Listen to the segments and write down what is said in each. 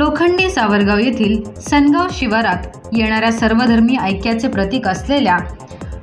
लोखंडी सावरगाव येथील सनगाव शिवारात येणाऱ्या सर्वधर्मी ऐक्याचे प्रतीक असलेल्या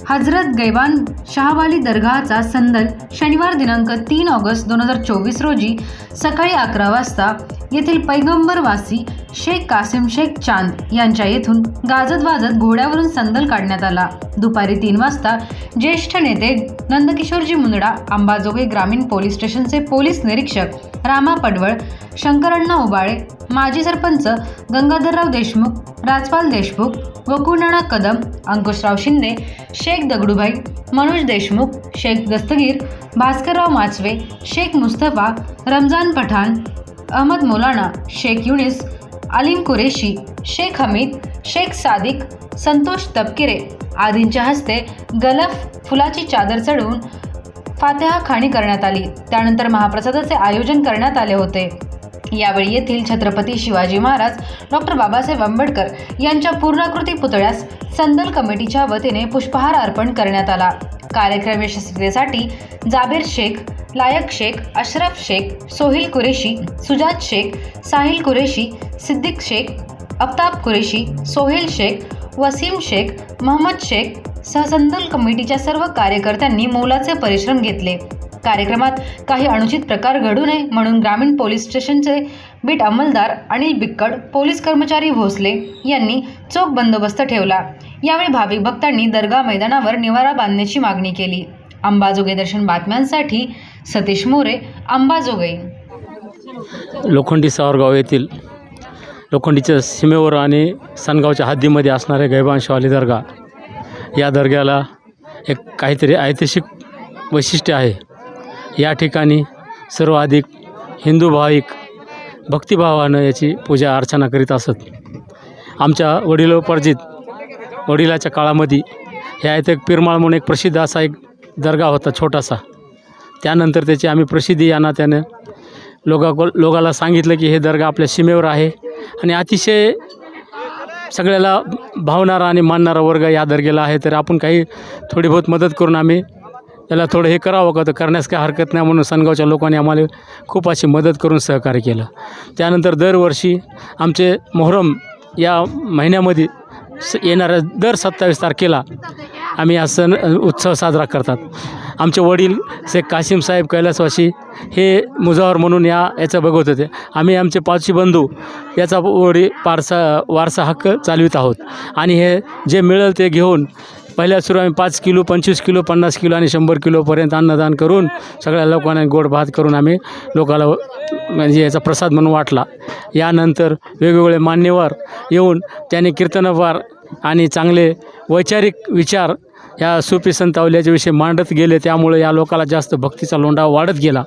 हजरत गैवान शाहवाली दर्गाचा संदल शनिवार दिनांक तीन ऑगस्ट दोन हजार चोवीस रोजी सकाळी अकरा वाजता येथील पैगंबरवासी शेख कासिम शेख चांद यांच्या येथून गाजत वाजत घोड्यावरून संदल काढण्यात आला. दुपारी तीन वाजता ज्येष्ठ नेते नंदकिशोरजी मुंदडा अंबाजोगाई ग्रामीण पोलीस स्टेशनचे पोलीस निरीक्षक रामा पडवळ शंकरण्णा उबाळे माजी सरपंच गंगाधरराव देशमुख राजपाल देशमुख वकुळनाना कदम अंकुशराव शिंदे शेख दगडूभाई मनोज देशमुख शेख दस्तगीर भास्करराव माचवे शेख मुस्तफा रमजान पठाण अहमद मौलाना शेख युनिस अलीम कुरेशी शेख हमीद शेख सादिक संतोष तपकिरे आदींच्या हस्ते गलफ फुलाची चादर चढवून फातेहा खाणी करण्यात आली. त्यानंतर महाप्रसादाचे आयोजन करण्यात आले होते. यावेळी येथील छत्रपती शिवाजी महाराज डॉक्टर बाबासाहेब आंबेडकर यांच्या पूर्णाकृती पुतळ्यास संदल कमिटीच्या वतीने पुष्पहार अर्पण करण्यात आला. कार्यक्रम यशस्वीतेसाठी जाबीर शेख लायक शेख अशरफ शेख सोहिल कुरेशी सुजात शेख साहिल कुरेशी सिद्दीक शेख अफताब कुरेशी सोहेल शेख वसीम शेख मोहम्मद शेख सहसंदल कमिटीच्या सर्व कार्यकर्त्यांनी मोलाचे परिश्रम घेतले. कार्यक्रमात काही अनुचित प्रकार घडू नये म्हणून ग्रामीण पोलीस स्टेशनचे बीट अंमलदार अनिल बिक्कड पोलीस कर्मचारी भोसले यांनी चोख बंदोबस्त ठेवला. यावेळी भाविक भक्तांनी दर्गा मैदानावर निवारा बांधण्याची मागणी केली. अंबाजोगे दर्शन बातम्यांसाठी सतीश मोरे अंबाजोगे लोखंडी सावरगाव येथील लोखंडीच्या सीमेवर आणि सनगावच्या हद्दीमध्ये असणाऱ्या गैबांशवाली दर्गा या दर्ग्याला एक काहीतरी ऐतिहासिक वैशिष्ट्य आहे. या ठिकाणी सर्वाधिक हिंदू भाविक भक्तिभावानं याची पूजा अर्चना करीत असत. आमच्या वडिलोपार्जित वडिलाच्या काळामध्ये ह्या इथं एक पिरमाळ म्हणून एक प्रसिद्ध असा एक दर्गा होता छोटासा. त्यानंतर त्याची आम्ही प्रसिद्धी या नात्यानं लोका लोकाला सांगितलं की हे दर्गा आपल्या सीमेवर आहे आणि अतिशय सगळ्याला भावणारा आणि मानणारा वर्ग या दर्गेला आहे. तर आपण काही थोडी बहुत मदत करून आम्ही त्याला थोडं हे करावं का? तर करण्यास काही हरकत नाही म्हणून सनगावच्या लोकांनी आम्हाला खूप अशी मदत करून सहकार्य केलं. त्यानंतर दरवर्षी आमचे मोहरम या महिन्यामध्ये स येणाऱ्या दर सत्तावीस तारखेला आम्ही हा सण उत्सव साजरा करतात. आमचे वडील शेख कासिम साहेब कैलासवासी हे मुजावर म्हणून या याचं बघत होते. आम्ही आमचे पाचवी बंधू याचा वडी पारसा वारसा हक्क चालवित आहोत. आणि हे जे मिळेल ते घेऊन पहिल्या सुरू आम्ही पाच किलो पंचवीस किलो पन्नास किलो आणि शंभर किलोपर्यंत अन्नदान करून सगळ्या लोकांना गोड भात करून आम्ही लोकाला म्हणजे याचा प्रसाद म्हणून वाटला. यानंतर वेगवेगळे मान्यवर येऊन त्याने कीर्तनवार आणि चांगले वैचारिक विचार या सुफी संतावल्याच्या विषयी मांडत गेले त्यामुळं या लोकाला जास्त भक्तीचा लोंढा वाढत गेला.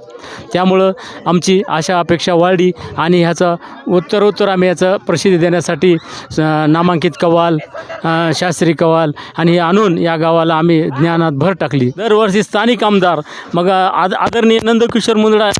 त्यामुळं आमची आशा अपेक्षा वाढली आणि ह्याचा उत्तरोत्तर आम्ही याचं प्रसिद्धी देण्यासाठी स- नामांकित कवाल शास्त्री कवाल आणि हे आणून या गावाला आम्ही ज्ञानात भर टाकली. दरवर्षी स्थानिक आमदार मग आद आदरणीय नंदकिशोर मुंदडा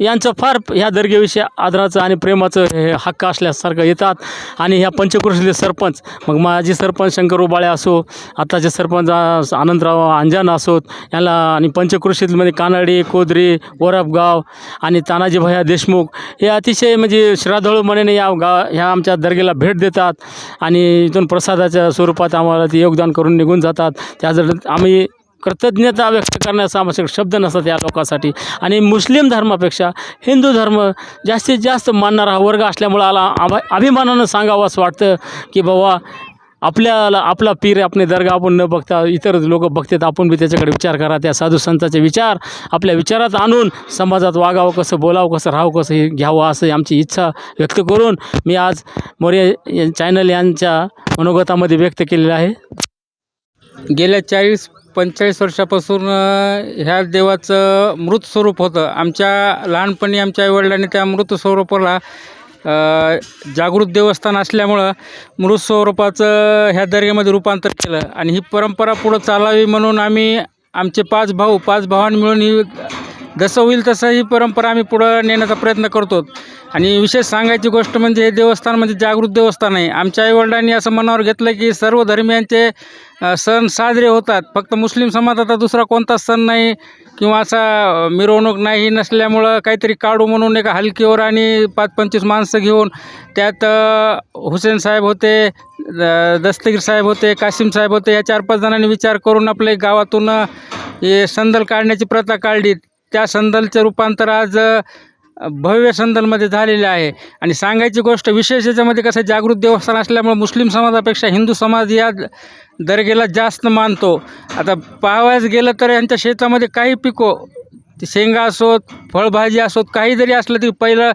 यांचं फार ह्या दर्गेविषयी आदराचं आणि प्रेमाचं हे हक्क असल्यासारखं येतात. आणि ह्या पंचक्रोशीतले सरपंच मग माजी सरपंच शंकर उबाळे असो आताचे सरपंच आनंदराव अंजान असोत यांना आणि पंचक्रोशीतमध्ये कानडी कोदरी वरपगाव आणि तानाजी भैया देशमुख हे अतिशय म्हणजे श्रद्धाळू मनेने या गाव ह्या आमच्या दर्गेला भेट देतात. आणि इथून प्रसादाच्या स्वरूपात आम्हाला ते योगदान करून निघून जातात. त्या जर आम्ही कृतज्ञता व्यक्त करण्याचा आमच्याकडे शब्द नसतात या लोकांसाठी. आणि मुस्लिम धर्मापेक्षा हिंदू धर्म जास्तीत जास्त मानणारा हा वर्ग असल्यामुळं आला आभा अभिमानानं सांगावं असं वाटतं की बाबा आपल्याला आपला पीर आपले दर्गा आपण न बघता इतर लोक बघतात आपण बी त्याच्याकडे विचार करा. त्या साधू संतांचे विचार आपल्या विचारात आणून समाजात वागावं कसं बोलावं कसं राहावं कसं हे घ्यावं असं आमची इच्छा व्यक्त करून मी आज मोरे चॅनल यांच्या मनोगतामध्ये व्यक्त केलेलं आहे. गेल्या चाळीस पंचेचाळीस वर्षापासून ह्या देवाचं मृत स्वरूप होतं. आमच्या लहानपणी आमच्या आईवडिलांनी त्या मृत स्वरूपाला जागृत देवस्थान असल्यामुळं मृत स्वरूपाचं ह्या दर्ग्यामध्ये रूपांतर केलं. आणि ही परंपरा पुढं चालावी म्हणून आम्ही आमचे पाच भाऊ पाच भावांनी मिळून ही जसं होईल तसं ही परंपरा आम्ही पुढं नेण्याचा प्रयत्न करतो. आणि विशेष सांगायची गोष्ट म्हणजे हे देवस्थान म्हणजे जागृत देवस्थान आहे. आमच्या आईवडिलांनी असं मनावर घेतलं की सर्व धर्मियांचे सण साजरे होतात. फक्त मुस्लिम समाजाचा दुसरा कोणताच सण नाही किंवा असा मिरवणूक नाही नसल्यामुळं काहीतरी काढू म्हणून एका हलकीवर आणि पाच पंचवीस माणसं घेऊन त्यात हुसेन साहेब होते दस्तगीर साहेब होते कासिम साहेब होते या चार पाच जणांनी विचार करून आपले गावातून हे संदल काढण्याची प्रथा काढली त्या संदलचं रूपांतर आज भव्य संदलमध्ये झालेले आहे. आणि सांगायची गोष्ट विशेष याच्यामध्ये कसं जागृत देवस्थान असल्यामुळे मुस्लिम समाजापेक्षा हिंदू समाज या दर्गेला जास्त मानतो. आता पाहावयास गेलं तर यांच्या शेतामध्ये काही पिको शेंगा असोत फळभाजी असोत काही जरी असलं तरी पहिलं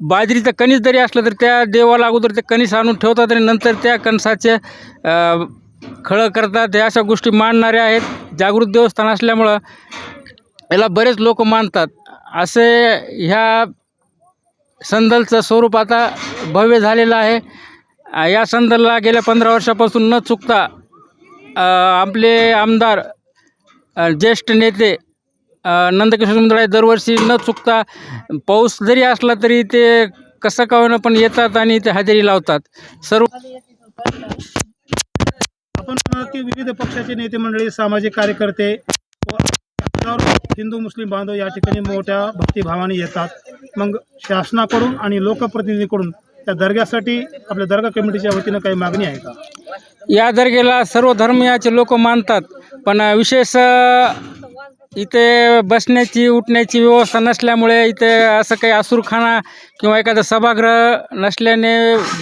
बाजरीचं कणीस जरी असलं तर त्या देवाला अगोदर ते कणीस आणून ठेवतात आणि नंतर त्या कणसाचे खळं करतात. ह्या अशा गोष्टी मांडणाऱ्या आहेत. जागृत देवस्थान असल्यामुळं याला बरेच लोक मानतात. असे ह्या संदलचं स्वरूप आता भव्य झालेलं आहे. या संदलला गेल्या पंधरा वर्षापासून न चुकता आपले आमदार ज्येष्ठ नेते नंदकिशोर मुंदडा दरवर्षी न चुकता पाऊस जरी असला तरी ते कसं कावनं पण येतात आणि ते हजेरी लावतात. सर्व आपण विविध पक्षाचे नेते मंडळी सामाजिक कार्यकर्ते व हिंदू मुस्लिम बांधव या ठिकाणी मोठ्या भक्तिभावाने येतात. मग शासनाकडून आणि लोकप्रतिनिधीकडून त्या दर्ग्यासाठी आपल्या दर्गा कमिटीच्या वतीनं काही मागणी आहे का? या दर्गेला सर्व धर्मियाचे लोक मानतात पण विशेष इथे बसण्याची उठण्याची व्यवस्था नसल्यामुळे इथे असं काही असूरखाना किंवा एखादा सभागृह नसल्याने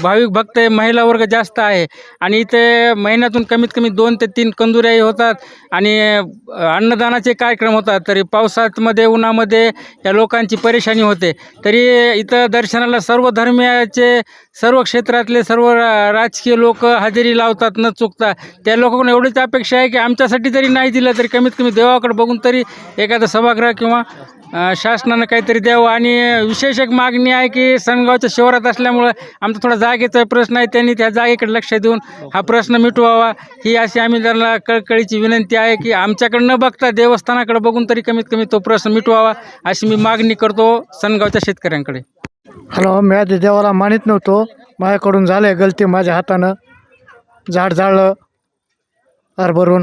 भाविक भक्त महिला वर्ग जास्त आहे. आणि इथे महिन्यातून कमीत कमी दोन ते तीन कंदुऱ्याही होतात आणि अन्नदानाचे कार्यक्रम होतात. तरी पावसामध्ये उन्हामध्ये या लोकांची परेशानी होते. तरी इथं दर्शनाला सर्व धर्मीयाचे सर्व क्षेत्रातले सर्व राजकीय लोक हजेरी लावतात न चुकता. त्या लोकांना एवढीच अपेक्षा आहे की आमच्यासाठी जरी नाही दिलं तरी कमीत कमी देवाकडे बघून तरी एखादं सभागृह किंवा शासनानं काहीतरी द्यावं. आणि विशेष एक मागणी आहे की सनगावच्या शिवारात असल्यामुळं आमचा थोडा जागेचा प्रश्न आहे. त्यांनी त्या जागेकडे लक्ष देऊन हा प्रश्न मिटवावा. ही अशी आम्ही त्यांना कळकळीची विनंती आहे की आमच्याकडे न बघता देवस्थानाकडे बघून तरी कमीत कमी तो प्रश्न मिटवावा अशी मी मागणी करतो सनगावच्या शेतकऱ्यांकडे. हॅलो मी आधी देवाला मानित नव्हतो. माझ्याकडून झालं आहे गलती माझ्या हातानं. झाड जाळलं हरभरून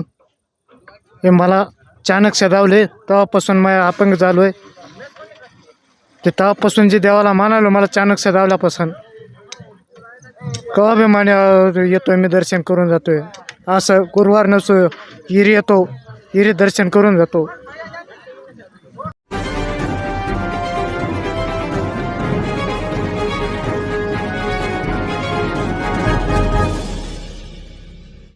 हे मला चाणक्य धावले तेव्हापासून मला अपंग झालो आहे ते तेव्हापासून जे देवाला मानालो मला चाणक्य धावल्यापासून केव्हा बी माने येतोय मी दर्शन करून जातोय. असं गुरुवार नसो हिरी येतो हिरी दर्शन करून जातो.